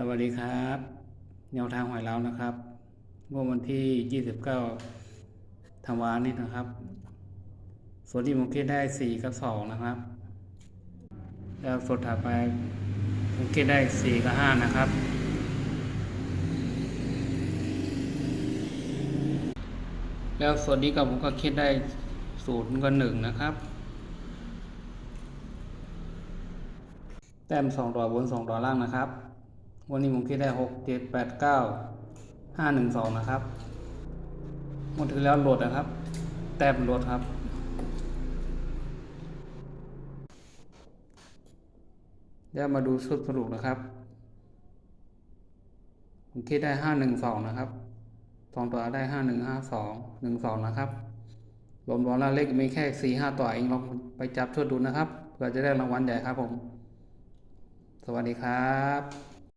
สวัสดีครับ แนวทางหวยเรานะครับเมื่อวันที่ 29ธันวานี่นะครับ ส่วนที่ผมคิดได้ 4 กับ 2 นะครับ แล้วส่วนถัดไปผมคิดได้ 4 กับ 5 นะครับ แล้วส่วนนี้ก็ผมก็คิดได้ศูนย์กับหนึ่งนะครับ แต้มสองดอกบนสองดอกล่างนะครับ วันนี้ผมคิดได้หกเจ็ดแปดเก้าห้าหนึ่งสองนะครับหมดที่แล้วโหลดนะครับ แต้มโหลดครับเดี๋ยวมาดูชุดสรุปนะครับ ผมคิดได้ห้าหนึ่งสองนะครับสองตัวได้ห้าหนึ่งห้าสองหนึ่งสองนะครับรวมรวมแล้วเลขมีแค่สี่ห้าตัวเองลองไปจับชุดดูนะครับเพื่อจะได้รางวัลใหญ่ครับผม สวัสดีครับ